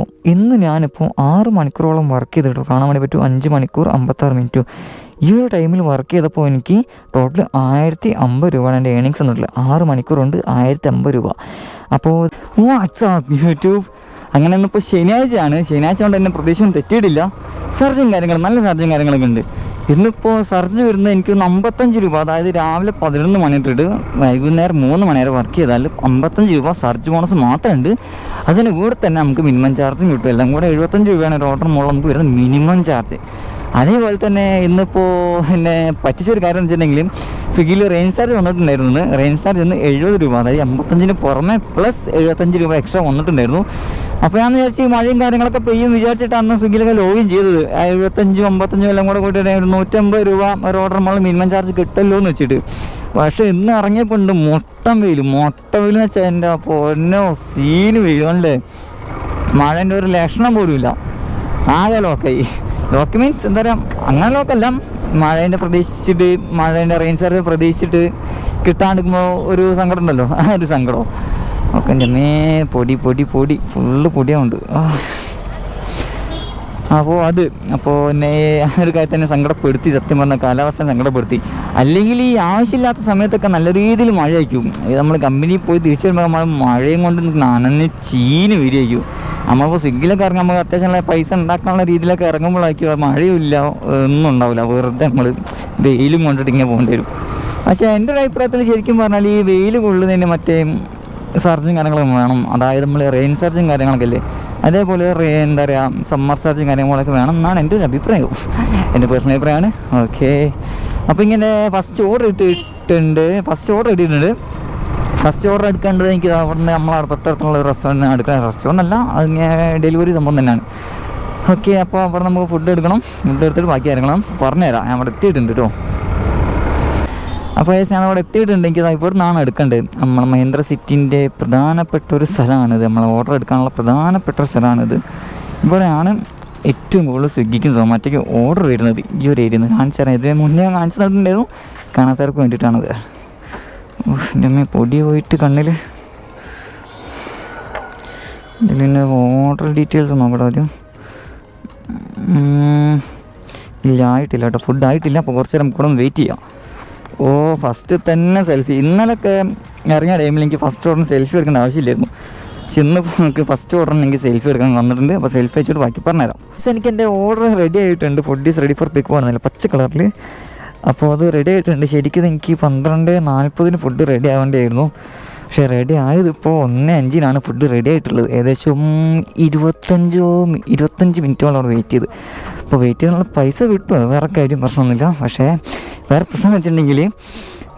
അപ്പോൾ ഇന്ന് ഞാനിപ്പോൾ ആറ് മണിക്കൂറോളം വർക്ക് ചെയ്തിട്ടു കാണാൻ വേണ്ടി പറ്റും അഞ്ച് മണിക്കൂർ അമ്പത്താറ് മിനിറ്റ് ഈ ഒരു ടൈമിൽ വർക്ക് ചെയ്തപ്പോൾ എനിക്ക് ടോട്ടൽ ആയിരത്തി അമ്പത് രൂപയാണ് എന്റെ ഏണിങ്സ് എന്നിട്ടുള്ളത് ആറ് മണിക്കൂറുണ്ട് ആയിരത്തി അമ്പത് രൂപ. അപ്പോൾ വാട്സാപ്പ് യൂട്യൂബ്. അങ്ങനെ ഇന്നിപ്പോൾ ശനിയാഴ്ചയാണ്. ശനിയാഴ്ച കൊണ്ട് എന്നെ പ്രതീക്ഷയും തെറ്റിയിട്ടില്ല. സർജും കാര്യങ്ങൾ നല്ല സർജും കാര്യങ്ങളൊക്കെ ഉണ്ട്. ഇന്നിപ്പോൾ സർജ് വരുന്നത് എനിക്ക് അമ്പത്തഞ്ച് രൂപ. അതായത് രാവിലെ പതിനൊന്ന് മണി തൊട്ട് വൈകുന്നേരം മൂന്ന് മണി വരെ വർക്ക് ചെയ്താൽ അമ്പത്തഞ്ച് രൂപ സർജ് ബോണസ് മാത്രമുണ്ട്. അതിന് കൂടെ തന്നെ നമുക്ക് മിനിമം ചാർജും കിട്ടും. എല്ലാം കൂടെ എഴുപത്തഞ്ച് രൂപയാണ് ഒരു ഓർഡർ മുകളിൽ നമുക്ക് വരുന്നത് മിനിമം ചാർജ് അതേപോലെ തന്നെ ഇന്നിപ്പോൾ എന്നെ പറ്റിച്ചൊരു കാര്യം എന്ന് വെച്ചിട്ടുണ്ടെങ്കിൽ സ്വിഗ്ഗിയിൽ റേഞ്ച് ചാർജ് വന്നിട്ടുണ്ടായിരുന്നു. റേഞ്ച് ചാർജ് ഇന്ന് എഴുപത് രൂപ അതായത് അമ്പത്തഞ്ചിന് പുറമെ പ്ലസ് എഴുപത്തഞ്ച് രൂപ എക്സ്ട്രാ വന്നിട്ടുണ്ടായിരുന്നു. അപ്പോൾ ഞാൻ വിചാരിച്ച് മഴയും കാര്യങ്ങളൊക്കെ പെയ്യും വിചാരിച്ചിട്ടാണ് അന്ന് സ്വിഗ്ഗിയിലൊക്കെ ലോഗിൻ ചെയ്തത്. എഴുപത്തഞ്ചും അമ്പത്തഞ്ചും എല്ലാം കൂടെ കൂട്ടിയിട്ട് ഒരു നൂറ്റമ്പത് രൂപ ഒരു ഓർഡർ നമ്മൾ മിനിമം ചാർജ് കിട്ടല്ലോ എന്ന് വെച്ചിട്ട്. പക്ഷേ ഇന്ന് ഇറങ്ങിയപ്പോൾ ഉണ്ട് മൊട്ടം വെയിൽ മൊട്ട വെയിൽ എന്ന് വെച്ചാൽ എന്റെ പൊന്നോ സീന് വെയിൽ മഴേന്റെ ഒരു ലക്ഷണം പോലും ഇല്ല ആകെ ലോക്കായി ലോക്ക് മീൻസ് എന്താ പറയുക അങ്ങനെ ലോക്കല്ല. മഴേന്റെ പ്രതീക്ഷിച്ചിട്ട് മഴേന്റെ റെയിൻ ചാർജ് പ്രതീക്ഷിച്ചിട്ട് കിട്ടാണ്ടിരിക്കുമ്പോൾ ഒരു സങ്കടം ഉണ്ടല്ലോ. ആ ഒരു സങ്കടം. ഒക്കെ മേ പൊടി പൊടി പൊടി. ഫുള്ള് പൊടിയാവുണ്ട് അപ്പോ അപ്പോൾ അത് അപ്പോൾ എന്നെ ആ ഒരു കാര്യത്തിൽ തന്നെ സങ്കടപ്പെടുത്തി സത്യം പറഞ്ഞ കാലാവസ്ഥ സങ്കടപ്പെടുത്തി. അല്ലെങ്കിൽ ഈ ആവശ്യമില്ലാത്ത സമയത്തൊക്കെ നല്ല രീതിയിൽ മഴ അയക്കും. നമ്മൾ കമ്പനിയിൽ പോയി തിരിച്ചു വരുമ്പോൾ നമ്മൾ മഴയും കൊണ്ട് നനഞ്ഞ് ചീന് വരികയായിരിക്കും നമ്മളിപ്പോൾ സ്വിഗ്ഗിലൊക്കെ ഇറങ്ങി നമുക്ക് അത്യാവശ്യം പൈസ ഉണ്ടാക്കാനുള്ള രീതിയിലൊക്കെ ഇറങ്ങുമ്പോഴായിരിക്കും മഴയില്ല ഒന്നും ഉണ്ടാവില്ല. വെറുതെ നമ്മൾ വെയിലും കൊണ്ടിട്ട് ഇങ്ങനെ പോകേണ്ടി വരും. പക്ഷേ എന്റെ ഒരു അഭിപ്രായത്തിൽ ശരിക്കും പറഞ്ഞാൽ ഈ വെയിൽ കൊള്ളുന്നതിന് മറ്റേ സർജും കാര്യങ്ങളൊക്കെ വേണം. അതായത് നമ്മൾ റെയിൻ സർജും കാര്യങ്ങളൊക്കെ അല്ലേ? അതേപോലെ റേ എന്താ പറയുക സമ്മർ സർജും കാര്യങ്ങളൊക്കെ വേണം എന്നാണ് എന്റെ ഒരു അഭിപ്രായം. എന്റെ പേഴ്സണൽ അഭിപ്രായമാണ്. ഓക്കെ. അപ്പോൾ ഇങ്ങനെ ഫസ്റ്റ് ഓർഡർ ഇട്ടിട്ടുണ്ട് ഫസ്റ്റ് ഓർഡർ ഇട്ടിട്ടുണ്ട്. ഫസ്റ്റ് ഓർഡർ എടുക്കേണ്ടത് എനിക്ക് അവിടുന്ന് നമ്മളെ തൊട്ടടുത്തുള്ള ഒരു റെസ്റ്റോറന്റ് എടുക്കാൻ റെസ്റ്റോറന്റ് അല്ല അതിങ്ങനെ ഡെലിവറി സംഭവം തന്നെയാണ്. ഓക്കെ അപ്പോൾ അവിടെ നമുക്ക് ഫുഡ് എടുക്കണം. ഫുഡ് എടുത്തിട്ട് ബാക്കി ഇറങ്ങണം പറഞ്ഞുതരാം. ഞാൻ അവിടെ എത്തിയിട്ടുണ്ട് കേട്ടോ അപ്പോൾ ഏസ് ഞാൻ അവിടെ എത്തിയിട്ടുണ്ട്. എനിക്ക് ഇവിടെ നിന്നാണ് എടുക്കേണ്ടത്. നമ്മൾ മഹേന്ദ്ര സിറ്റിന്റെ പ്രധാനപ്പെട്ട ഒരു സ്ഥലമാണിത്. നമ്മൾ ഓർഡർ എടുക്കാനുള്ള പ്രധാനപ്പെട്ട ഒരു സ്ഥലമാണിത്. ഇവിടെയാണ് ഏറ്റവും കൂടുതൽ സ്വിഗ്ഗിക്കും സൊമാറ്റോയ്ക്കും ഓർഡർ വരുന്നത് ഈ ഒരു ഏരിയയിൽ നിന്ന് കാണിച്ചു തരാം ഇതിന് മുന്നേ കാണിച്ചു തന്നിട്ടുണ്ടായിരുന്നു. കാണാത്തവർക്ക് വേണ്ടിയിട്ടാണത്. എന്റെ പൊടി പോയിട്ട് കണ്ണിൽ പിന്നെ ഓർഡർ ഡീറ്റെയിൽസ് നോക്കട്ടെ ആദ്യം. ഇല്ല ആയിട്ടില്ല കേട്ടോ. ഫുഡ് ആയിട്ടില്ല. അപ്പോൾ കുറച്ച് നേരം കൂടെ ഒന്ന് വെയിറ്റ് ചെയ്യാം. ഓ ഫസ്റ്റ് തന്നെ സെൽഫി ഇന്നലൊക്കെ ഇറങ്ങിയ ടൈമിൽ എനിക്ക് ഫസ്റ്റ് ഓർഡറിന് സെൽഫി എടുക്കേണ്ട ആവശ്യമില്ലായിരുന്നു. ഇന്ന് നമുക്ക് ഫസ്റ്റ് ഓർഡറിന് എനിക്ക് സെൽഫി എടുക്കാൻ വന്നിട്ടുണ്ട്. അപ്പോൾ സെൽഫി വെച്ചിട്ട് ബാക്കി പറഞ്ഞുതരാം. പക്ഷേ എനിക്ക് എന്റെ ഓർഡർ റെഡി ആയിട്ടുണ്ട്. Food is ready for pick പോകുന്നില്ല പച്ച കളറിൽ അപ്പോൾ അത് റെഡി ആയിട്ടുണ്ട്. ശരിക്കും എനിക്ക് പന്ത്രണ്ട് നാൽപ്പതിന് ഫുഡ് റെഡി ആവേണ്ടിയായിരുന്നു. പക്ഷേ റെഡി ആയത് ഇപ്പോൾ ഒന്ന് അഞ്ചിനാണ് ഫുഡ് റെഡി ആയിട്ടുള്ളത്. ഏകദേശം ഇരുപത്തഞ്ചോ ഇരുപത്തഞ്ച് മിനിറ്റോളം അവിടെ വെയിറ്റ് ചെയ്ത്. അപ്പോൾ വെയിറ്റ് ചെയ്തുള്ള പൈസ കിട്ടും. വേറെ കാര്യം പ്രശ്നമൊന്നുമില്ല. പക്ഷേ വേറെ പ്രശ്നം എന്ന് വെച്ചിട്ടുണ്ടെങ്കിൽ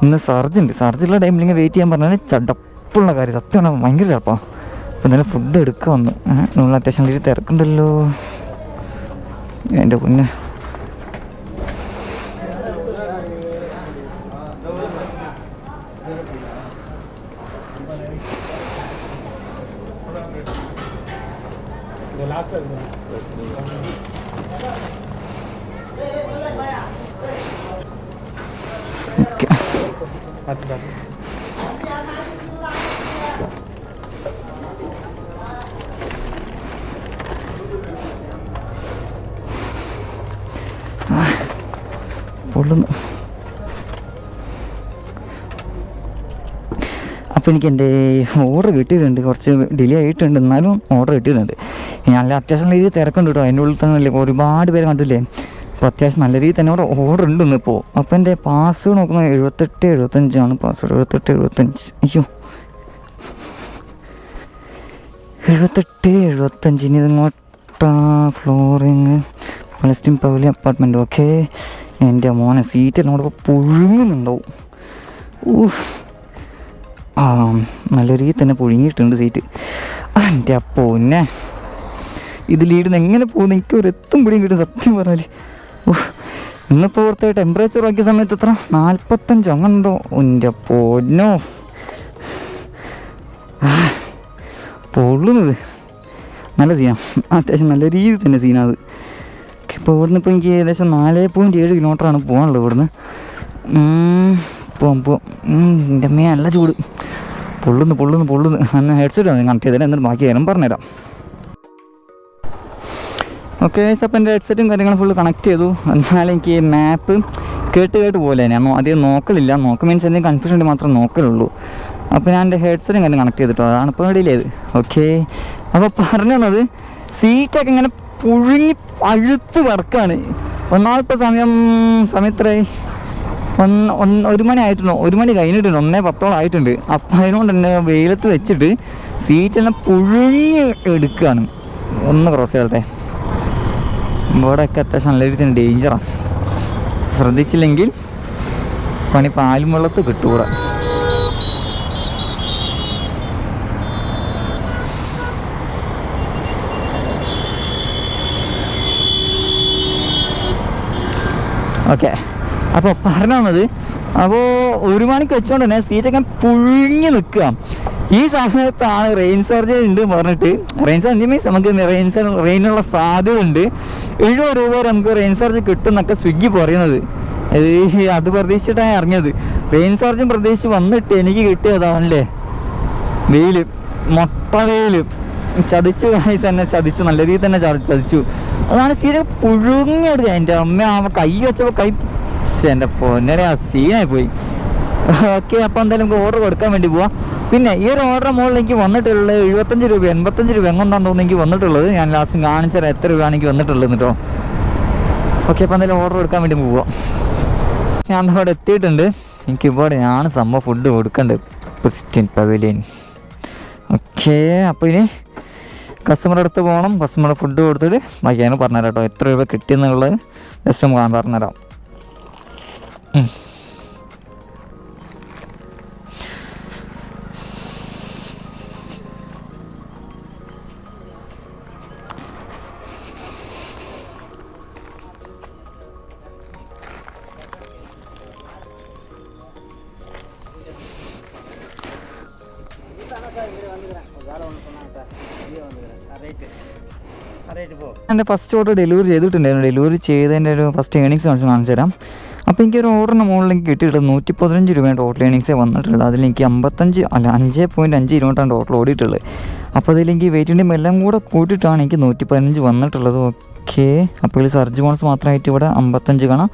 ഇന്ന് സർജ് ഉണ്ട്. സർജുള്ള ടൈമിൽ ഇങ്ങനെ വെയിറ്റ് ചെയ്യാൻ പറഞ്ഞാൽ ചടപ്പുള്ള കാര്യം. സത്യമാണ് ഭയങ്കര ചടപ്പാണ് അപ്പോൾ എന്തായാലും ഫുഡ് എടുക്കുക വന്ന്. നമ്മൾ അത്യാവശ്യം തിരക്കുണ്ടല്ലോ. എന്റെ കുഞ്ഞ് പൊള്ളുന്നു. അപ്പോൾ എനിക്ക് എന്റെ ഓർഡർ കിട്ടിയിട്ടുണ്ട്. കുറച്ച് ഡിലേ ആയിട്ടുണ്ട്. എന്നാലും ഓർഡർ കിട്ടിയിട്ടുണ്ട്. നല്ല അത്യാവശ്യം നല്ല രീതിയിൽ തിരക്കുണ്ട് കേട്ടോ. അതിന്റെ ഉള്ളിൽ തന്നെ അല്ലേ ഒരുപാട് പേര് കണ്ടില്ലേ? അപ്പോൾ അത്യാവശ്യം നല്ല രീതിയിൽ തന്നെ അവിടെ ഓർഡർ ഉണ്ട് ഇന്ന് ഇപ്പോൾ അപ്പോൾ എന്റെ പാസ്വേഡ് നോക്കുന്നത് എഴുപത്തെട്ട് എഴുപത്തഞ്ചാണ് പാസ്വേഡ് എഴുപത്തെട്ട് എഴുപത്തഞ്ച്. അയ്യോ. എഴുപത്തെട്ട് എഴുപത്തഞ്ചിന് ഇങ്ങോട്ടാ ഫ്ലോറിങ് പലസ്റ്റീൻ പവലി അപ്പാർട്ട്മെന്റ്. ഓക്കെ. എന്റെ മോനെ സീറ്റ് എല്ലാം കൂടെ പുഴുങ്ങുന്നുണ്ടാവും ഊഫ് ആ നല്ല രീതിയിൽ തന്നെ പുഴുങ്ങിയിട്ടുണ്ട് സീറ്റ്. എന്റെ പൊന്നെ. ഇതിലിടുന്ന് എങ്ങനെ പോകുന്നു? എനിക്ക് ഒരു എത്തും പിടിയും കിട്ടും സത്യം പറഞ്ഞാൽ. ഇന്നിപ്പോൾ ഓർത്ത് ടെമ്പറേച്ചർ നോക്കിയ സമയത്ത് എത്ര? നാൽപ്പത്തഞ്ച് അങ്ങനെ എന്തോ എന്റെ പൊന്നോ പൊള്ളുന്നത്. നല്ല സീനാണ് അത്യാവശ്യം നല്ല രീതി തന്നെ സീനാത് ഇപ്പോൾ ഇവിടുന്ന് ഇപ്പോൾ എനിക്ക് ഏകദേശം നാല് പോയിന്റ് ഏഴ് കിലോമീറ്ററാണ് പോകാനുള്ളത് ഇവിടുന്ന്. പോവാം പോവാം. എന്റെ അമ്മയെ നല്ല ചൂട്. പൊള്ളുന്നു പൊള്ളുന്നു പൊള്ളുന്നു. അന്ന് ഹെഡ്സെറ്റ് കണക്ട് ചെയ്തേരാം. എന്നിട്ട് ബാക്കി കാര്യം പറഞ്ഞുതരാം. ഓക്കെ അപ്പോൾ എന്റെ ഹെഡ്സെറ്റും കാര്യങ്ങളും ഫുള്ള് കണക്ട് ചെയ്തു. എന്നാലും എനിക്ക് മാപ്പ് കേട്ട് കേട്ട് പോലെ ഞാൻ അധികം നോക്കലില്ല. നോക്ക് മീൻസ് എന്തെങ്കിലും കൺഫ്യൂഷൻ ഉണ്ടെങ്കിൽ മാത്രം നോക്കലുള്ളൂ. അപ്പോൾ ഞാൻ എന്റെ ഹെഡ്സെറ്റും കാര്യം കണക്ട് ചെയ്തിട്ടോ. അതാണ് ഇപ്പോൾ ഇടയിലേത് ഓക്കെ അപ്പോൾ പറഞ്ഞു തന്നത് സീറ്റൊക്കെ ഇങ്ങനെ പുഴുങ്ങി അഴുത്ത് കിടക്കാണ് ഒന്നാമത്തെ സമയം സമയത്രയായി ഒന്ന് ഒന്ന് ഒരു മണി ആയിട്ടുണ്ട്? ഒരു മണി കഴിഞ്ഞിട്ടുണ്ട്. ഒന്നേ പത്തോളം ആയിട്ടുണ്ട്. അപ്പം അതിനുകൊണ്ട് തന്നെ വെയിലത്ത് വെച്ചിട്ട് സീറ്റെല്ലാം പുഴുങ്ങി എടുക്കുകയാണ് ഒന്ന് ക്രോസ് ചെയ്തേ ഇവിടെയൊക്കെ അത്യാവശ്യം നല്ല രീതിയിൽ ഡേഞ്ചറാണ് ശ്രദ്ധിച്ചില്ലെങ്കിൽ പണി പാലും വെള്ളത്ത് കിട്ടൂടെ ഓക്കെ. അപ്പോൾ പറഞ്ഞു അപ്പോൾ ഒരു മണിക്ക് വെച്ചോണ്ട് തന്നെ സീറ്റൊക്കെ പുഴുങ്ങി നിൽക്കുക. ഈ സമയത്താണ് റെയിൻ സർജ് ഉണ്ട് പറഞ്ഞിട്ട്. റെയിൻ സർജ് മീൻസ് നമുക്ക് റെയിൻ റെയിനുള്ള സാധ്യത ഉണ്ട് എഴുപത് രൂപ വരെ നമുക്ക് റെയിൻ സർജ് കിട്ടും എന്നൊക്കെ സ്വിഗ്ഗി പറയുന്നത്. അത് പ്രതീക്ഷിച്ചിട്ടാണ് അറിഞ്ഞത് റെയിൻ സർജൻ പ്രതീക്ഷിച്ച് വന്നിട്ട് എനിക്ക് കിട്ടിയതാണല്ലേ? വെയിൽ. മൊട്ട വെയിൽ. ചതിച്ചു guys എന്നെ ചതിച്ചു. നല്ല രീതിയിൽ തന്നെ ചതി- ചതിച്ചു. അതാണ് സീര പുഴുങ്ങിയെടുക്കുക എന്റെ അമ്മ കൈ വെച്ചപ്പോൾ കൈ എന്റെ പൊന്നരെ ആ സീനായി പോയി. ഓക്കെ അപ്പോൾ എന്തായാലും നമുക്ക് ഓർഡർ കൊടുക്കാൻ വേണ്ടി പോവാം. പിന്നെ ഈ ഒരു ഓർഡർ മുകളിൽ എനിക്ക് വന്നിട്ടുള്ളത് എഴുപത്തഞ്ച് രൂപ എൺപത്തഞ്ച് രൂപ എങ്ങോട്ടാന്ന് തോന്നുന്നു എനിക്ക് വന്നിട്ടുള്ളത്. ഞാൻ ലാസ്റ്റ് കാണിച്ചാൽ എത്ര രൂപയാണ് എനിക്ക് വന്നിട്ടുള്ളത് കേട്ടോ ഓക്കെ അപ്പോൾ എന്തായാലും ഓർഡർ കൊടുക്കാൻ വേണ്ടി പോവാം. ഞാൻ ഇവിടെ എത്തിയിട്ടുണ്ട്. എനിക്ക് ഇവിടെ ഞാൻ സംഭവം ഫുഡ് കൊടുക്കണ്ട് ക്രിസ്റ്റ്യൻ പവലിയൻ ഓക്കെ അപ്പോൾ ഇനി കസ്റ്റമറുടെ അടുത്ത് പോകണം കസ്റ്റമർ ഫുഡ് കൊടുത്തിട്ട് ബാക്കി ഞാൻ പറഞ്ഞുതരാം കേട്ടോ എത്ര രൂപ കിട്ടിയെന്നുള്ളത് ജസ്റ്റ് നമുക്ക് പറഞ്ഞുതരാം. എന്റെ ഫസ്റ്റ് ഓർഡർ ഡെലിവറി ചെയ്തിട്ടുണ്ടായിരുന്നു. ഡെലിവറി ചെയ്തതിന്റെ ഒരു ഫസ്റ്റ് ഏണിങ്സ് കാണിച്ച് കാണിച്ചു തരാം അപ്പോൾ എനിക്ക് ഒരു ഓർഡറിന് മുകളിൽ എനിക്ക് കിട്ടിയിട്ടുള്ളത് നൂറ്റി പതിനഞ്ച് രൂപയാണ് ടോട്ടൽ ഏണിങ്സേ വന്നിട്ടുള്ളത്. അതിൽ എനിക്ക് അമ്പത്തഞ്ച് അല്ല അഞ്ച് പോയിന്റ് അഞ്ച് കിലോമീറ്ററാണ് ടോട്ടൽ ഓടിയിട്ടുള്ളത്. അപ്പോൾ അതിലെനിക്ക് വെയിറ്റിന്റെയും എല്ലാം കൂടെ കൂട്ടിയിട്ടാണ് എനിക്ക് നൂറ്റി പതിനഞ്ച് വന്നിട്ടുള്ളത്. ഓക്കെ. അപ്പോൾ ഇതിൽ സർജ് ബോണസ് മാത്രമായിട്ട് ഇവിടെ അമ്പത്തഞ്ച് കാണാം.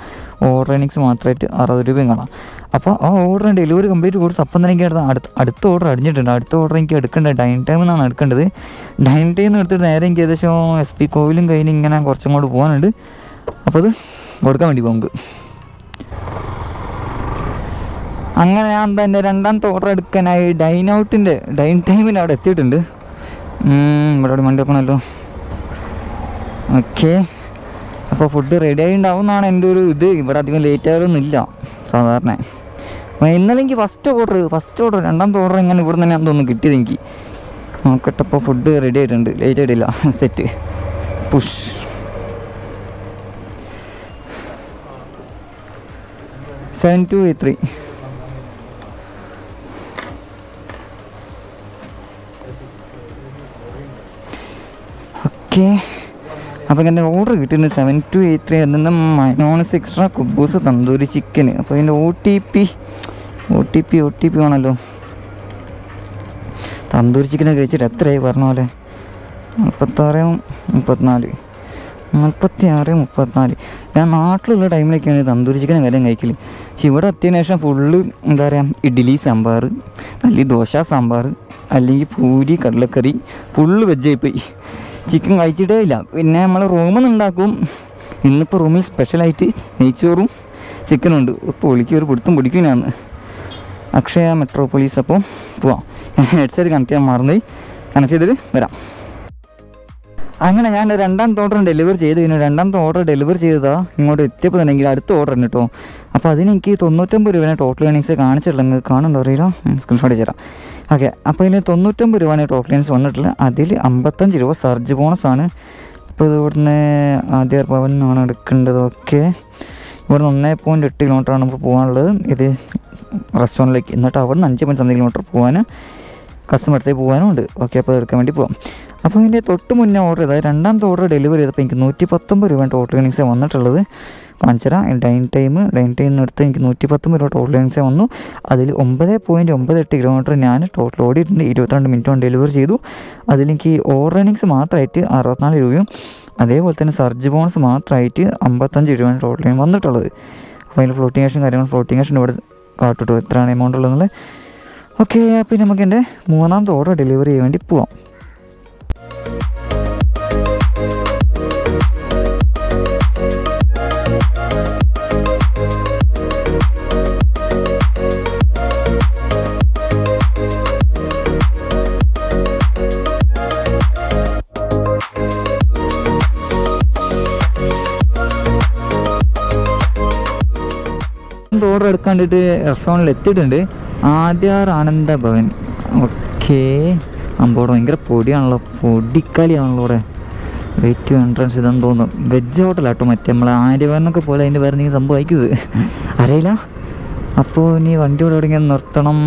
ഓർഡർ ഏണിങ്സ് മാത്രമായിട്ട് അറുപത് രൂപയും കാണാം. അപ്പോൾ ആ ഓർഡർ ഡെലിവറി കംപ്ലീറ്റ് കൊടുത്ത് അപ്പം തന്നെ എനിക്ക് അടുത്ത അടുത്ത ഓർഡർ അടിഞ്ഞിട്ടുണ്ട്. അടുത്ത ഓർഡർ എനിക്ക് എടുക്കേണ്ടത് ഡൈൻ ടൈം എന്നാണ് എടുക്കേണ്ടത്. ഡൈൻ ടൈം എടുത്തിട്ട് നേരെ എനിക്ക് ഏകദേശം എസ് പി കോവിലും കഴിഞ്ഞ് ഇങ്ങനെ കുറച്ചും കൂടെ പോകാനുണ്ട് അപ്പോൾ അത് കൊടുക്കാൻ വേണ്ടി പോകും നമുക്ക്. അങ്ങനെ ഞാൻ എന്റെ രണ്ടാമത്തെ ഓർഡർ എടുക്കാനായി ഡൈൻ ഔട്ടിന്റെ ഡൈൻ ടൈമിന്റെ അവിടെ എത്തിയിട്ടുണ്ട്. ഇവിടെ വണ്ടി വെക്കണമല്ലോ ഓക്കെ. അപ്പോൾ ഫുഡ് റെഡി ആയി ഉണ്ടാവും എന്നാണ് എന്റെ ഒരു ഇത്. ഇവിടെ അധികം ലേറ്റ് ആയാലൊന്നുമില്ല സാധാരണ. അപ്പോൾ ഇന്നലെ എനിക്ക് ഫസ്റ്റ് ഓർഡർ ഫസ്റ്റ് ഓർഡർ രണ്ടാം ഓർഡർ ഇങ്ങനെ ഇവിടെ തന്നെ തോന്നുന്നു കിട്ടിയത് എനിക്ക്. നോക്കട്ടെ ഇപ്പോൾ ഫുഡ് റെഡി ആയിട്ടുണ്ട്. ലേറ്റ് ആയിട്ടില്ല set push seven two eight three okay. അപ്പോൾ എന്റെ ഓർഡർ കിട്ടുന്നത് സെവൻ ടു എയ്റ്റ് ത്രീ അതിൽ മൈനോണസ് എക്സ്ട്രാ കുബൂസ് തന്തൂരി ചിക്കൻ അപ്പോൾ അതിന്റെ O T P O T P O T P ആണല്ലോ തന്തൂരി ചിക്കൻ കഴിച്ചിട്ട് എത്രയായി പറഞ്ഞ പോലെ? മുപ്പത്താറ് മുപ്പത്തിനാല്. മുപ്പത്തി ആറ് മുപ്പത്തിനാല്. ഞാൻ നാട്ടിലുള്ള ടൈമിലൊക്കെയാണ് തന്തൂരി ചിക്കൻ കാര്യം കഴിക്കൽ പക്ഷെ ഇവിടെ എത്തിയതിനു ശേഷം ഫുള്ള് എന്താ പറയുക ഇഡ്ഡലി സാമ്പാർ അല്ലെങ്കിൽ ദോശ സാമ്പാർ അല്ലെങ്കിൽ പൂരി കടലക്കറി ഫുള്ള് വെജായിപ്പോയി ചിക്കൻ കഴിച്ചിട്ടേ ഇല്ല. പിന്നെ നമ്മൾ റൂമിൽ ഉണ്ടാക്കും. ഇന്നിപ്പോൾ റൂമിൽ സ്പെഷ്യലായിട്ട് നെയ്ച്ചോറും ചിക്കനും ഉണ്ട്. ഇപ്പോൾ ഒളിക്കും ഒരു പിടുത്തും പിടിക്കും ഞാൻ അക്ഷയ മെട്രോപോളീസ് അപ്പോൾ പോവാം. ഞാൻ ഹെഡ്സെറ്റ് കണക്ട് ചെയ്യാൻ മറന്നു കണക്ട് ചെയ്തിട്ട് വരാം. അങ്ങനെ ഞാൻ രണ്ടാമത്തെ ഓർഡർ ഡെലിവർ ചെയ്ത് കഴിഞ്ഞു. രണ്ടാമത്തെ ഓർഡർ ഡെലിവർ ചെയ്താൽ ഇങ്ങോട്ട് എത്തിയപ്പോൾ തന്നെ അടുത്ത ഓർഡർ ഉണ്ട് കേട്ടോ അപ്പോൾ അതിന് എനിക്ക് തൊണ്ണൂറ്റമ്പത് രൂപയാണ് ടോട്ടൽ ഏണിങ്സ് കാണിച്ചിട്ടുള്ളത് കാണുന്നുണ്ടോ അറിയില്ല? സ്ക്രീൻഷോട്ട് തരാം. ഓക്കെ അപ്പോൾ ഇതിന് തൊണ്ണൂറ്റമ്പത് രൂപയാണ് ടോട്ടൽ ഏണിങ്സ് വന്നിട്ടുള്ളത്. അതിൽ അമ്പത്തഞ്ച് രൂപ സർജ് ബോണസ് ആണ്. ഇപ്പോൾ ഇത് ഇവിടുന്ന് ആദ്യ ഭവൻ ആണ് എടുക്കേണ്ടത്. ഓക്കെ ഇവിടുന്ന് ഒന്നേ പോയിന്റ് എട്ട് കിലോമീറ്ററാണ് നമുക്ക് പോകാനുള്ളത്. ഇത് റെസ്റ്റോറന്റിലേക്ക് എന്നിട്ട് അവിടെ നിന്ന് അഞ്ച് പോയിന്റ് സംതിങ് കിലോമീറ്റർ പോകാൻ കസ്റ്റമർ അടുത്തേക്ക് പോകാനും ഉണ്ട്. ഓക്കെ അപ്പോൾ എടുക്കാൻ വേണ്ടി പോകാം അപ്പോൾ ഇതിന്റെ തൊട്ട് മുന്നേ ഓർഡർ ചെയ്തത് രണ്ടാമത്തെ ഓർഡർ ഡെലിവറി ചെയ്തപ്പോൾ എനിക്ക് നൂറ്റി പത്തൊമ്പത് രൂപ ടോട്ടൽ ഏണിങ്സേ വന്നിട്ടുള്ളത്. കാണിച്ചുതരാം. ഡൈൻ ടൈം ഡൈൻ ടൈം എടുത്ത് എനിക്ക് നൂറ്റി പത്തൊമ്പത് രൂപ ടോട്ടൽ ഏണിങ്സേ വന്നു. അതിൽ ഒമ്പത് പോയിന്റ് ഒമ്പത് എട്ട് കിലോമീറ്റർ ഞാൻ ടോട്ടൽ ഓടിയിട്ടുണ്ട്. ഇരുപത്തിരണ്ട് മിനിറ്റ് കൊണ്ട് ഡെലിവറി ചെയ്തു. അതിലെനിക്ക് ഓർഡർ ഏണിങ്സ് മാത്രമായിട്ട് അറുപത്തിനാല് രൂപയും അതേപോലെ തന്നെ സർജ് ബോണസ് മാത്രമായിട്ട് അമ്പത്തഞ്ച് രൂപയാണ് ടോട്ടൽ വന്നിട്ടുള്ളത്. അപ്പോൾ അതിൽ ഫ്ലോട്ടിങ്ങേഷൻ കാര്യങ്ങൾ ഫ്ലോട്ടിങ്ങേഷൻ ഇവിടെ കാട്ടിട്ടു. എത്രയാണ് എമൗണ്ട് ഉള്ളതെന്നുള്ളത് ഓക്കെ അപ്പോൾ നമുക്ക് എന്റെ മൂന്നാമത്തെ ഓർഡർ ഡെലിവറി ചെയ്യാൻ വേണ്ടി പോവാം. വേണ്ടിയിട്ട് റെസ്റ്റോറന്റിൽ എത്തിയിട്ടുണ്ട്. ആദ്യാർ ആനന്ദ ഭവൻ. ഓക്കേ. അമ്പോടെ ഭയങ്കര പൊടിയാണല്ലോ. പൊടിക്കളിയാണല്ലോ ഇവിടെ. വെയിറ്റ് എൻട്രൻസ് ഇതെന്ന് തോന്നുന്നു. വെജ് ഹോട്ടലാട്ടോ മറ്റേ നമ്മളെ ആര്യവനൊക്കെ പോലെ അതിന്റെ വേറെ എന്തെങ്കിലും സംഭവം അയക്കുന്നത് അറിയില്ല. അപ്പോൾ ഇനി വണ്ടി ഇവിടെ എവിടെയെങ്കിലും നിർത്തണം.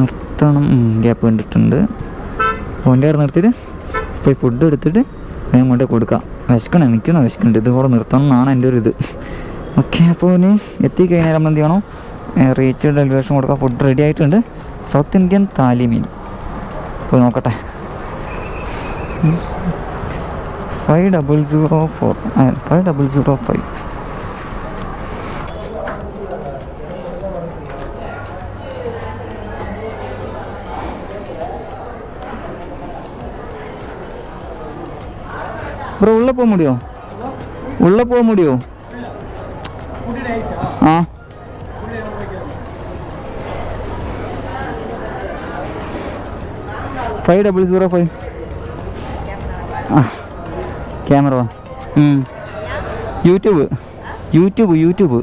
നിർത്തണം. ഗ്യാപ്പ് കണ്ടിട്ടുണ്ട്. വണ്ടി അവിടെ നിർത്തിയിട്ട് പോയി ഫുഡ് എടുത്തിട്ട് ഞാൻ കൊണ്ട് കൊടുക്കാം. വിശക്കണം എനിക്കൊന്നും വിശക്കുന്നുണ്ട്. ഇത് കൂടെ നിർത്തണം എന്നാണ് എന്റെ ഒരു ഇത്. ഓക്കെ അപ്പോൾ ഇനി എത്തിക്കഴിഞ്ഞാൽ നമ്മൾ എന്ത് ചെയ്യണം? റീച്ച് ഡെലിവേഷൻ കൊടുക്കാം ഫുഡ് റെഡി ആയിട്ടുണ്ട്. South Indian thali meal. പോയി നോക്കട്ടെ. Five double zero four five double zero five bro ഉള്ള പോകാൻ മുടിയോ? ഉള്ള പോകാൻ മുടിയോ? Five double zero five camera YouTube YouTube YouTube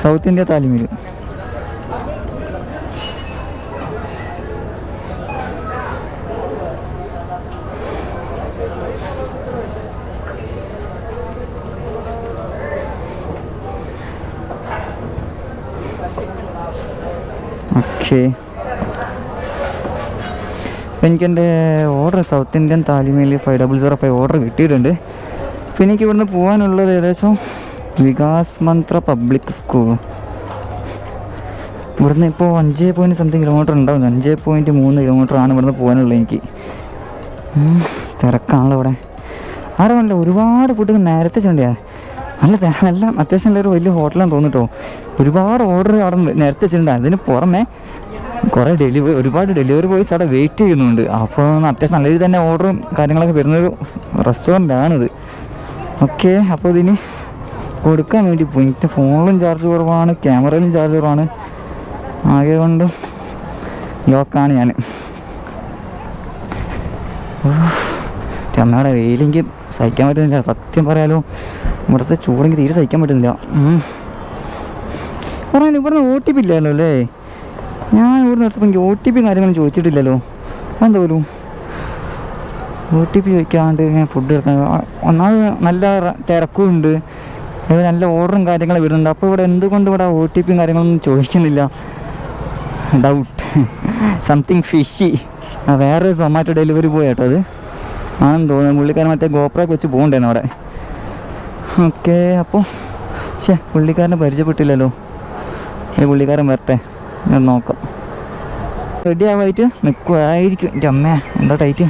South India thali meal okay അപ്പോൾ എനിക്ക് എന്റെ order South Indian താലിമയിൽ five double zero five order കിട്ടിയിട്ടുണ്ട്. അപ്പോൾ എനിക്ക് ഇവിടുന്ന് പോകാനുള്ളത് ഏകദേശം വികാസ് മന്ത്ര പബ്ലിക് സ്കൂൾ ഇവിടുന്ന് ഇപ്പോൾ അഞ്ച് പോയിന്റ് സംതിങ് കിലോമീറ്റർ ഉണ്ടാവും അഞ്ച് പോയിന്റ് മൂന്ന് കിലോമീറ്റർ ആണ് ഇവിടുന്ന് പോകാനുള്ളത് എനിക്ക്. തിരക്കാണല്ലോ ഇവിടെ. ആരോ ഒരുപാട് ഫുഡ് നേരത്തെ ചെണ്ടിയാ. നല്ല നല്ല അത്യാവശ്യം നല്ലൊരു വലിയ ഹോട്ടലാണ് തോന്നിട്ടോ ഒരുപാട് ഓർഡർ അവിടെ നേരത്തെ വെച്ചിട്ടുണ്ട്. അതിന് പുറമെ കുറേ ഡെലിവറി ഒരുപാട് ഡെലിവറി ബോയ്സ് അവിടെ വെയിറ്റ് ചെയ്യുന്നുണ്ട്. അപ്പോൾ അത്യാവശ്യം നല്ല രീതി തന്നെ ഓർഡറും കാര്യങ്ങളൊക്കെ വരുന്നൊരു റെസ്റ്റോറന്റ് ആണിത്. ഓക്കെ അപ്പോൾ ഇതിന് കൊടുക്കാൻ വേണ്ടി പോയി. ഫോണിലും ചാർജ് കുറവാണ് ക്യാമറയിലും ചാർജ് കുറവാണ്. ആകെ കൊണ്ട് ലോക്കാണ് ഞാൻ അമ്മയുടെ വെയിലെങ്കിൽ സഹിക്കാൻ പറ്റുന്നില്ല. സത്യം പറയാലോ. ഇവിടുത്തെ ചൂടെങ്കിൽ തീരെ സഹിക്കാൻ പറ്റുന്നില്ല. പറയാൻ ഇവിടുന്ന് ഒ ടി പി ഇല്ലല്ലോ അല്ലേ? ഞാൻ ഇവിടുന്ന് എടുത്തപ്പോൾ എനിക്ക് ഒ ടി പി കാര്യങ്ങളും ചോദിച്ചിട്ടില്ലല്ലോ. എന്താ പോലും? ഒ ടി പി ചോദിക്കാണ്ട് ഞാൻ ഫുഡ് എടുത്ത ഒന്നാമത് നല്ല റ- തിരക്കും ഉണ്ട്. ഇവിടെ നല്ല ഓർഡറും കാര്യങ്ങളും വരുന്നുണ്ട്. അപ്പോൾ ഇവിടെ എന്തുകൊണ്ട് ഇവിടെ ഒ ടി പിയും കാര്യങ്ങളൊന്നും ചോദിക്കുന്നില്ല? ഡൗട്ട് സംതിങ് ഫിഷി വേറെ സൊമാറ്റോ ഡെലിവറി പോയി കേട്ടോ അത്. ആണെന്ന് തോന്നുന്നു. പുള്ളിക്കാരൻ മറ്റേ ഗോപ്രയൊക്കെ വെച്ച് പോകണ്ടേന്ന് അവിടെ. ഓക്കെ അപ്പോൾ ശേ പുള്ളിക്കാരനെ പരിചയപ്പെട്ടില്ലല്ലോ. ഈ പുള്ളിക്കാരൻ വരട്ടെ. ഞാൻ നോക്കാം. റെഡി ആവായിട്ട് നിൽക്കുമായിരിക്കും എന്റെ അമ്മ എന്താ ടൈറ്റ്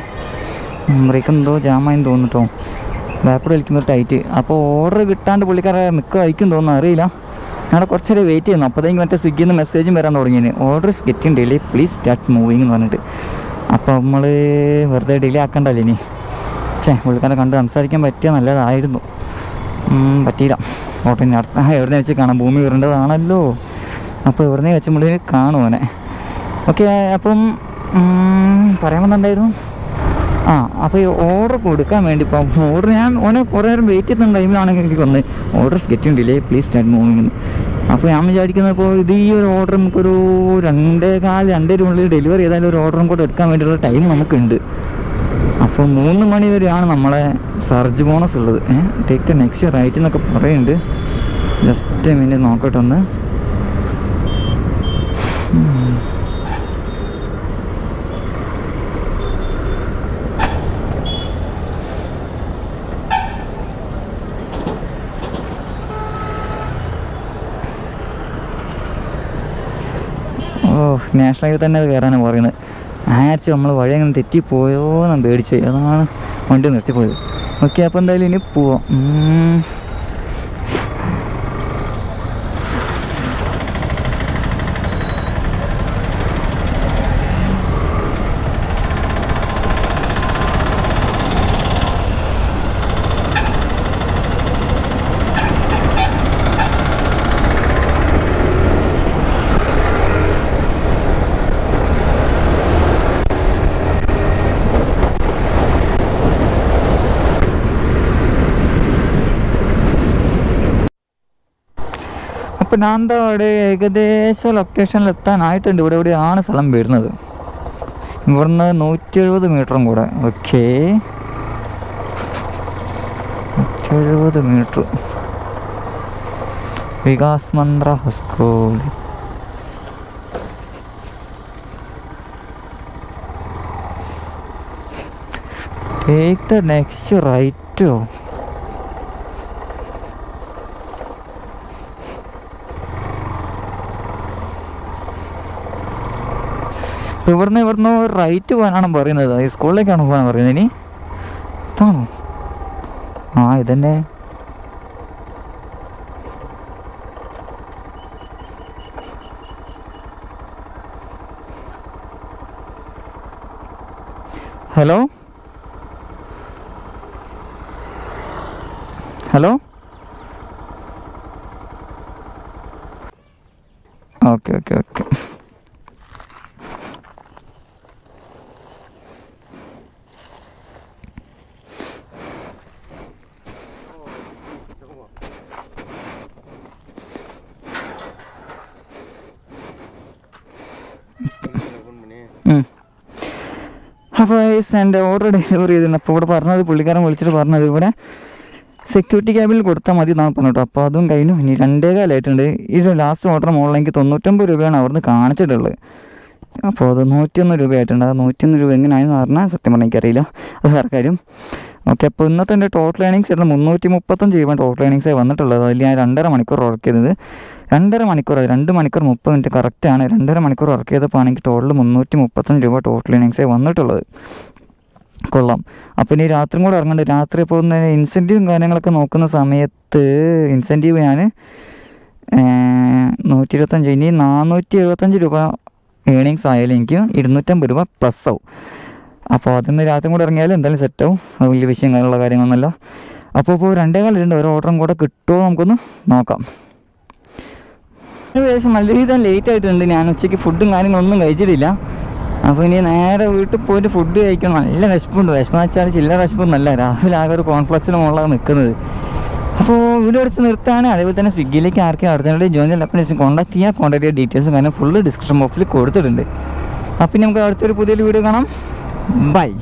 ബ്രേക്ക് എന്തോ ജാമായി തോന്നിട്ടോ വേപ്പർ വലിക്കുമ്പോൾ ടൈറ്റ് അപ്പോൾ ഓർഡർ കിട്ടാണ്ട് പുള്ളിക്കാരൻ നിൽക്കുമായിരിക്കും തോന്നുന്നു. അറിയില്ല. ഞങ്ങളെ കുറച്ച് നേരം വെയിറ്റ് ചെയ്യുന്നു. അപ്പോഴത്തേക്കും മറ്റേ സ്വിഗ്ഗിയിൽ നിന്ന് മെസ്സേജും വരാൻ തുടങ്ങിയിന് order getting delay please start moving എന്ന് പറഞ്ഞിട്ട്. അപ്പോൾ നമ്മൾ വെറുതെ ഡിലേ ആക്കണ്ടല്ലോ ഇനി. ഛേ പുള്ളിക്കാരെ കണ്ട് സംസാരിക്കാൻ പറ്റിയ നല്ലതായിരുന്നു. പറ്റിയില്ല. ഓട്ടെ ഇനി അടുത്ത എവിടെ വെച്ച് കാണാം? ഭൂമി വരേണ്ടതാണല്ലോ അപ്പോൾ എവിടെ വെച്ച് മുള്ളിൽ കാണും അവനെ. ഓക്കെ അപ്പം പറയാമെന്ന് വന്നിട്ടുണ്ടായിരുന്നു ആ അപ്പോൾ ഈ ഓർഡർ കൊടുക്കാൻ വേണ്ടി ഇപ്പം ഓർഡർ ഞാൻ ഓനെ കുറേ നേരം വെയിറ്റ് ചെയ്യുന്ന ടൈമിലാണെങ്കിൽ എനിക്ക് വന്നത്. Order getting delay please start moving അപ്പോൾ ഞാൻ വിചാരിക്കുന്നത് ഇപ്പോൾ ഇത് ഈ ഒരു ഓർഡർ നമുക്കൊരു രണ്ടേ കാൽ രണ്ടേ ഉള്ളിൽ ഡെലിവറി ചെയ്താലും ഒരു ഓർഡറും കൂടെ എടുക്കാൻ വേണ്ടിയുള്ള ടൈം നമുക്കുണ്ട്. അപ്പോൾ മൂന്ന് മണി വരെയാണ് നമ്മളെ സർജ് ബോണസ് ഉള്ളത്. ടേക്ക് നെക്സ്റ്റ് റൈറ്റ് എന്നൊക്കെ പറയുന്നുണ്ട്. ജസ്റ്റ് മിനിറ്റ് നോക്കട്ടെ ഒന്ന്. ഓ നാഷണൽ ഹൈവേ തന്നെ അത് കയറാനാണ് പറയുന്നത്. ആച്ച് നമ്മൾ വഴി അങ്ങനെ തെറ്റിപ്പോയോ എന്ന് പേടിച്ചു. അതാണ് വണ്ടി നിർത്തിപ്പോയത്. ഓക്കെ അപ്പോൾ എന്തായാലും ഇനി പോവാം. എന്താ അവിടെ ഏകദേശം ലൊക്കേഷനിൽ എത്താനായിട്ടുണ്ട് ഇവിടെ എവിടെയാണ് സ്ഥലം വരുന്നത്. ഇവിടുന്ന് നൂറ്റി എഴുപത് മീറ്ററും കൂടെ. ഓക്കെ നൂറ്റി എഴുപത് metre Vikas Mantra school take the next റൈറ്റോ ഇപ്പം ഇവിടുന്ന് ഇവിടുന്ന് റൈറ്റ് പോകാനാണ് പറയുന്നത്. ഈ സ്കൂളിലേക്കാണ് പോകാൻ പറയുന്നത് ഇനി. ഇതാണോ ആ ഇതന്നെ. Hello? Hello? Okay okay okay. അപ്പോൾ ആൻഡ് ഓർഡർ ഡെലിവറി ചെയ്തിട്ടുണ്ട്. അപ്പോൾ ഇവിടെ പറഞ്ഞത് പുള്ളിക്കാരൻ വിളിച്ചിട്ട് പറഞ്ഞത് ഇവിടെ സെക്യൂരിറ്റി ക്യാബിൽ കൊടുത്താൽ മതി എന്നാണ് പറഞ്ഞു കേട്ടോ. അപ്പോൾ അതും കഴിഞ്ഞു. ഇനി രണ്ടേ കാലമായിട്ടുണ്ട് ഈ ലാസ്റ്റ് ഓർഡർ മുകളിൽ എനിക്ക് തൊണ്ണൂറ്റൊമ്പത് രൂപയാണ് അവിടുന്ന് കാണിച്ചിട്ടുള്ളത്. അപ്പോൾ അത് നൂറ്റിയൊന്ന് രൂപയായിട്ടുണ്ട്. ആ നൂറ്റിയൊന്ന് രൂപ എങ്ങനെയാണെന്ന് പറഞ്ഞാൽ സത്യം പറഞ്ഞാൽ എനിക്കറിയില്ല. അത് വേറെ കാര്യം. ഓക്കെ അപ്പോൾ ഇന്നത്തെ എന്റെ ടോട്ടൽ ഏണിങ്സ് ഇരുന്ന് മുന്നൂറ്റി മുപ്പത്തഞ്ച് രൂപ ടോട്ടൽ ഏണിങ്സായി വന്നിട്ടുള്ളത്. അതിൽ ഞാൻ രണ്ടര മണിക്കൂർ വർക്ക് ചെയ്തത്. രണ്ടര മണിക്കൂർ അത് രണ്ട് മണിക്കൂർ മുപ്പത് മിനിറ്റ് കറക്റ്റാണ് രണ്ടര മണിക്കൂർ വർക്ക് ചെയ്തപ്പോൾ ആണെങ്കിൽ ടോട്ടൽ മുന്നൂറ്റി മുപ്പത്തഞ്ച് രൂപ ടോട്ടൽ ഏണിങ്സായി വന്നിട്ടുള്ളത്. കൊള്ളാം. അപ്പോൾ ഇനി രാത്രിയും കൂടെ ഇറങ്ങണ്ട്. രാത്രി പോകുന്ന ഇൻസെന്റീവും കാര്യങ്ങളൊക്കെ നോക്കുന്ന സമയത്ത് ഇൻസെന്റീവ് ഞാൻ നൂറ്റി ഇരുപത്തഞ്ച് ഇനി നാനൂറ്റി എഴുപത്തഞ്ച് രൂപ ഏണിങ്സ് ആയാലും എനിക്ക് ഇരുന്നൂറ്റമ്പത് രൂപ പ്ലസ് ആവും. അപ്പോൾ അതിന്ന് രാത്രി കൂടെ ഇറങ്ങിയാൽ എന്തായാലും സെറ്റാവും അത് വലിയ വിഷയങ്ങളുള്ള കാര്യങ്ങളൊന്നുമല്ല. അപ്പോൾ ഇപ്പോൾ രണ്ടേ കാലിട്ടുണ്ട് ഒരു ഓർഡറും കൂടെ കിട്ടുമോ നമുക്കൊന്ന് നോക്കാം. ഏകദേശം നല്ല രീതിയിൽ ലേറ്റ് ആയിട്ടുണ്ട്. ഞാൻ ഉച്ചയ്ക്ക് ഫുഡും കാര്യങ്ങളൊന്നും കഴിച്ചിട്ടില്ല. അപ്പോൾ ഇനി നേരെ വീട്ടിൽ പോയിട്ട് ഫുഡ് കഴിക്കണം. നല്ല വിശപ്പുണ്ട്. വിശപ്പെന്ന് വെച്ചാൽ ചില്ല വിശപ്പൊന്നുമല്ല. രാവിലെ ആകെ ഒരു കോൺഫ്ലക്സിന് മുകളിലാണ് നിൽക്കുന്നത് അപ്പോൾ വീഡിയോ അടിച്ച് നിർത്താനും അതേപോലെ തന്നെ സ്വിഗ്ഗിയിലേക്ക് ആർക്കും അർജന്റ് ജോയിൻ ലപ്പനേഴ്സ് കോൺടാക്ട് ചെയ്യുക കോൺടാക്ട് ചെയ്യുക ഡീറ്റെയിൽസും കാരണം ഫുള്ള് ഡിസ്ക്രിപ്ഷൻ ബോക്സിൽ കൊടുത്തിട്ടുണ്ട്. അപ്പം നമുക്ക് അടുത്തൊരു പുതിയൊരു വീഡിയോ കാണാം. Bye.